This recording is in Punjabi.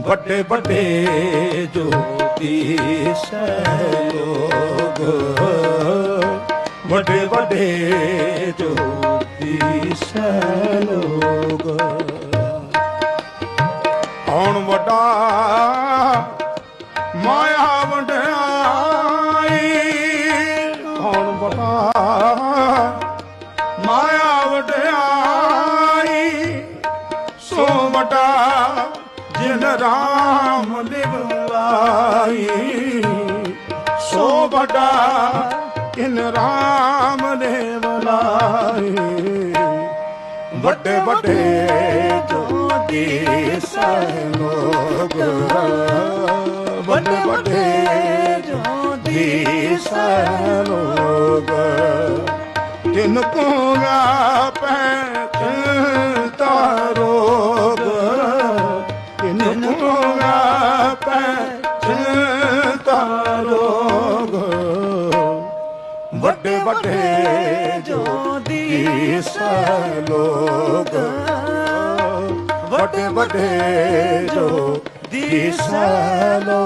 ਵੱਡੇ ਵੱਡੇ ਜੋਤੀ ਲੋਗ ਵੱਡੇ ਵੱਡੇ ਜੋਤੀ ਲੋਗ ਕੌਣ ਵੱਡਾ ਮਾਇਆ ਵਡਿਆਈ। ਕੌਣ ਵੱਡਾ ਮਾਇਆ ਵਡਿਆਈ। ਸੋ ਵੱਡਾ ਜਿਨ ਰਾਮ ਲਿਵਲਾਈ ਸੋ ਵੱਡਾ ਜਿਨ ਰਾਮ ਲਿਵਲਾਈ ਵੱਡੇ ਵੱਡੇ ਜੋਤੀ ਲੋਗ ਵੱਡੇ ਵੱਡੇ ਜੋਤੀ ਲੋਗ ਤਿਨ ਕੋ ਪੈ ਵੱਡੇ ਵੱਡੇ ਜੋਤੀ ਲੋਗ ਵੱਡੇ ਵੱਡੇ ਜੋ ਦਿਸ ਲੋਗ